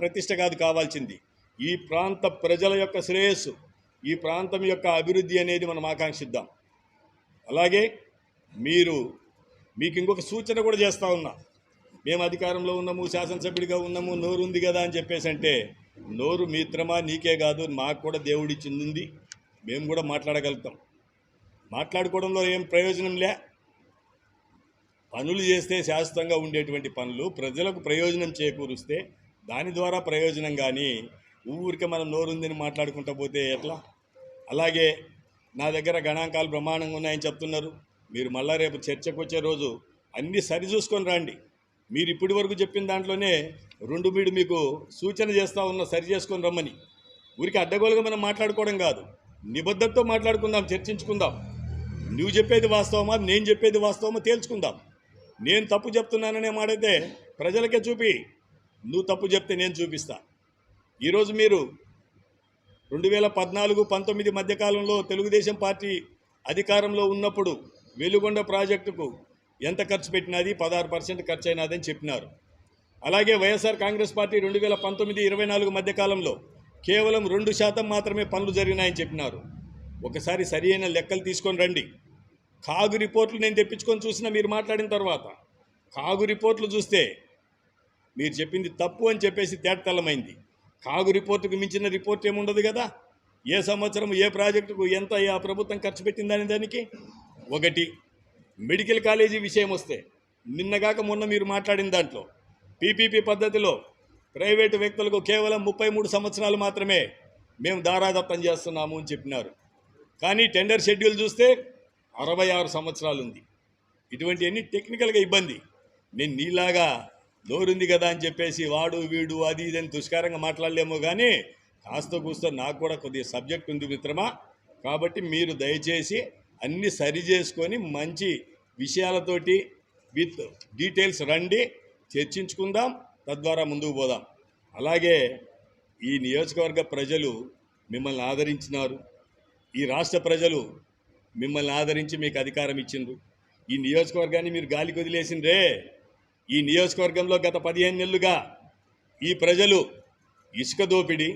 ప్రతిష్ట కాదు కావాల్సింది. ఈ ప్రాంత ప్రజల యొక్క శ్రేయస్సు ఈ ప్రాంతం యొక్క అభివృద్ధి అనేది మనం ఆకాంక్షిద్దాం. అలాగే మీరు మీకు ఇంకొక సూచన కూడా చేస్తూ ఉన్నా. మేము అధికారంలో ఉన్నాము శాసనసభ్యుడిగా ఉన్నాము నోరు ఉంది కదా అని చెప్పేసి అంటే నోరు మిత్రమా నీకే కాదు మాకు కూడా దేవుడిచ్చింది. చెందింది మేము కూడా మాట్లాడగలుగుతాం. మాట్లాడుకోవడంలో ఏం ప్రయోజనం లే. పనులు చేస్తే శాశ్వతంగా ఉండేటువంటి పనులు ప్రజలకు ప్రయోజనం చేకూరుస్తే దాని ద్వారా ప్రయోజనం కానీ ఊరికే మనం నోరుందని మాట్లాడుకుంటా పోతే ఎట్లా? అలాగే నా దగ్గర గణాంకాలు బ్రహ్మాండంగా ఉన్నాయని చెప్తున్నారు. మీరు మళ్ళా రేపు చర్చకు వచ్చే రోజు అన్నీ సరి చూసుకొని రండి. మీరు ఇప్పటి వరకు చెప్పిన దాంట్లోనే రెండు మీడు మీకు సూచన చేస్తూ ఉన్న సరి చేసుకొని రమ్మని. ఊరికి అడ్డగోలుగా మనం మాట్లాడుకోవడం కాదు. నిబద్ధతతో మాట్లాడుకుందాం చర్చించుకుందాం. నువ్వు చెప్పేది వాస్తవమా? నేను చెప్పేది వాస్తవమా? తేల్చుకుందాం. నేను తప్పు చెప్తున్నాననే మాటైతే ప్రజలకే చూపి నువ్వు తప్పు చెప్తే నేను చూపిస్తా. ఈరోజు మీరు రెండు వేల పద్నాలుగు పంతొమ్మిది మధ్యకాలంలో తెలుగుదేశం పార్టీ అధికారంలో ఉన్నప్పుడు వెలుగొండ ప్రాజెక్టుకు ఎంత ఖర్చు పెట్టినది? పదహారు పర్సెంట్ ఖర్చు అయినదని చెప్పినారు. అలాగే వైఎస్ఆర్ కాంగ్రెస్ పార్టీ రెండు వేల పంతొమ్మిది ఇరవై నాలుగు మధ్యకాలంలో కేవలం రెండు శాతం మాత్రమే పనులు జరిగినాయని చెప్పినారు. ఒకసారి సరి అయిన లెక్కలు తీసుకొని రండి. కాగు రిపోర్ట్లు నేను తెప్పించుకొని చూసిన మీరు మాట్లాడిన తర్వాత కాగు రిపోర్ట్లు చూస్తే మీరు చెప్పింది తప్పు అని చెప్పేసి తేటతల్లమైంది. కాగు రిపోర్టుకు మించిన రిపోర్ట్ ఏముండదు కదా? ఏ సంవత్సరం ఏ ప్రాజెక్టుకు ఎంత ఆ ప్రభుత్వం ఖర్చు పెట్టిందని దానికి? ఒకటి మెడికల్ కాలేజీ విషయం వస్తే నిన్నగాక మొన్న మీరు మాట్లాడిన దాంట్లో పీపీపీ పద్ధతిలో ప్రైవేటు వ్యక్తులకు కేవలం ముప్పై మూడు సంవత్సరాలు మాత్రమే మేము దారాదత్తం చేస్తున్నాము అని చెప్పినారు. కానీ టెండర్ షెడ్యూల్ చూస్తే అరవై ఆరు సంవత్సరాలు ఉంది ఇటువంటివన్నీ టెక్నికల్గా ఇబ్బంది. నేను నీలాగా నోరుంది కదా అని చెప్పేసి వాడు వీడు అది ఇది అని దుష్కారంగా మాట్లాడలేమో కానీ కాస్త కూస్తో నాకు కూడా కొద్దిగా సబ్జెక్ట్ ఉంది మిత్రమా. కాబట్టి మీరు దయచేసి అన్ని సరి చేసుకొని మంచి విషయాలతోటి విత్ డీటెయిల్స్ రండి చర్చించుకుందాం తద్వారా ముందుకు పోదాం. అలాగే ఈ నియోజకవర్గ ప్రజలు మిమ్మల్ని ఆదరించినారు. ఈ రాష్ట్ర ప్రజలు మిమ్మల్ని ఆదరించి మీకు అధికారం ఇచ్చిండ్రు. ఈ నియోజకవర్గాన్ని మీరు గాలికి వదిలేసిండ్రే. ఈ నియోజకవర్గంలో గత పదిహేను నెలలుగా ఈ ప్రజలు ఇసుక దోపిడీ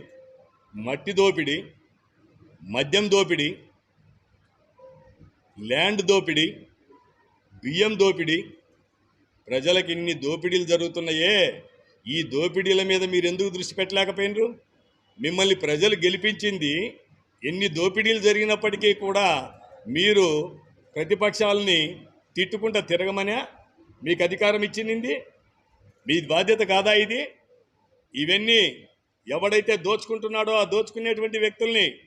మట్టి దోపిడీ మద్యం దోపిడీ ల్యాండ్ దోపిడీ బియ్యం దోపిడీ ప్రజలకు ఇన్ని దోపిడీలు జరుగుతున్నాయే. ఈ దోపిడీల మీద మీరు ఎందుకు దృష్టి పెట్టలేకపోయినరు? మిమ్మల్ని ప్రజలు గెలిపించింది ఎన్ని దోపిడీలు జరిగినప్పటికీ కూడా మీరు ప్రతిపక్షాలని తిట్టుకుంటా తిరగమనే మీకు అధికారం ఇచ్చింది. మీ బాధ్యత కాదా ఇది? ఇవన్నీ ఎవడైతే దోచుకుంటున్నాడో ఆ దోచుకునేటువంటి వ్యక్తుల్ని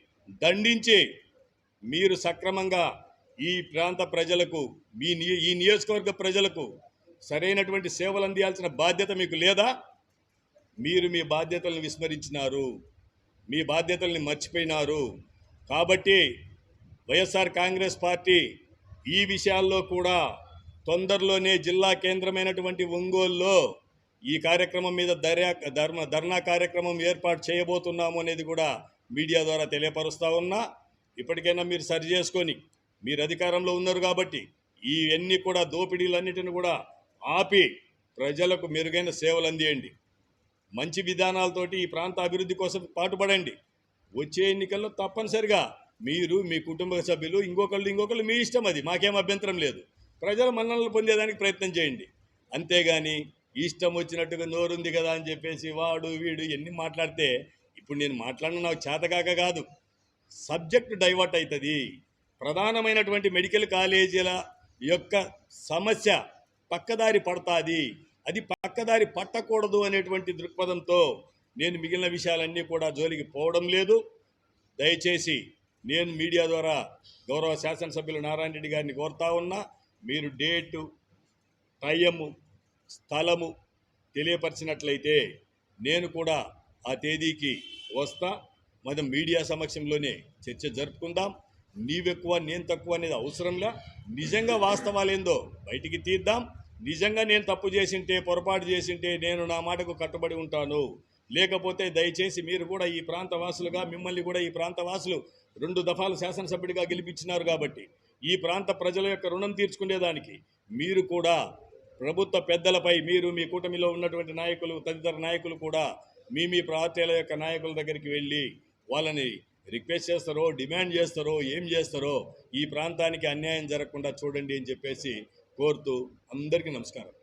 దండించి మీరు సక్రమంగా ఈ ప్రాంత ప్రజలకు మీ ఈ నియోజకవర్గ ప్రజలకు సరైనటువంటి సేవలు అందియాల్సిన బాధ్యత మీకు లేదా? మీరు మీ బాధ్యతలను విస్మరించినారు. మీ బాధ్యతల్ని మర్చిపోయినారు. కాబట్టి వైఎస్ఆర్ కాంగ్రెస్ పార్టీ ఈ విషయాల్లో కూడా తొందరలోనే జిల్లా కేంద్రమైనటువంటి ఒంగోలులో ఈ కార్యక్రమం మీద ధర్యా ధర్మ ధర్నా కార్యక్రమం ఏర్పాటు చేయబోతున్నాము అనేది కూడా మీడియా ద్వారా తెలియపరుస్తూ ఉన్నా. ఇప్పటికైనా మీరు సరి చేసుకొని మీరు అధికారంలో ఉన్నారు కాబట్టి ఇవన్నీ కూడా దోపిడీలన్నిటిని కూడా ఆపి ప్రజలకు మెరుగైన సేవలు అందియండి. మంచి విధానాలతోటి ఈ ప్రాంత అభివృద్ధి కోసం పాటుపడండి. వచ్చే ఎన్నికల్లో తప్పనిసరిగా మీరు మీ కుటుంబ సభ్యులు ఇంకొకళ్ళు ఇంకొకళ్ళు మీ ఇష్టం అది. మాకేం అభ్యంతరం లేదు. ప్రజల మన్ననలు పొందేదానికి ప్రయత్నం చేయండి. అంతేగాని ఇష్టం వచ్చినట్టుగా నోరుంది కదా అని చెప్పేసి వాడు వీడు ఎన్ని మాట్లాడితే ఇప్పుడు నేను మాట్లాడిన నాకు చేతకాక కాదు. సబ్జెక్ట్ డైవర్ట్ అవుతుంది ప్రధానమైనటువంటి మెడికల్ కాలేజీల యొక్క సమస్య పక్కదారి పడుతుంది. అది పక్కదారి పట్టకూడదు అనేటువంటి దృక్పథంతో నేను మిగిలిన విషయాలన్నీ కూడా జోలికి పోవడం లేదు. దయచేసి నేను మీడియా ద్వారా గౌరవ శాసనసభ్యులు నారాయణ రెడ్డి గారిని కోరుతా ఉన్నా మీరు డేటు టైము స్థలము తెలియపరిచినట్లయితే నేను కూడా ఆ తేదీకి వస్తా. మనం మీడియా సమక్షంలోనే చర్చ జరుపుకుందాం. నీవెక్కువ నేను తక్కువ అనేది అవసరంలా. నిజంగా వాస్తవాలేందో బయటికి తీద్దాం. నిజంగా నేను తప్పు చేసింటే పొరపాటు చేసింటే నేను నా మాటకు కట్టుబడి ఉంటాను. లేకపోతే దయచేసి మీరు కూడా ఈ ప్రాంత వాసులుగా మిమ్మల్ని కూడా ఈ ప్రాంత వాసులు రెండు దఫాలు శాసనసభ్యుడిగా గెలిపించినారు కాబట్టి ఈ ప్రాంత ప్రజల యొక్క రుణం తీర్చుకునేదానికి మీరు కూడా ప్రభుత్వ పెద్దలపై మీరు మీ కూటమిలో ఉన్నటువంటి నాయకులు తదితర నాయకులు కూడా మీ మీ ప్రాంతాల యొక్క నాయకుల దగ్గరికి వెళ్ళి వాళ్ళని రిక్వెస్ట్ చేస్తారో డిమాండ్ చేస్తారో ఏం చేస్తారో ఈ ప్రాంతానికి అన్యాయం జరగకుండా చూడండి అని చెప్పేసి కోరుతూ అందరికీ నమస్కారం.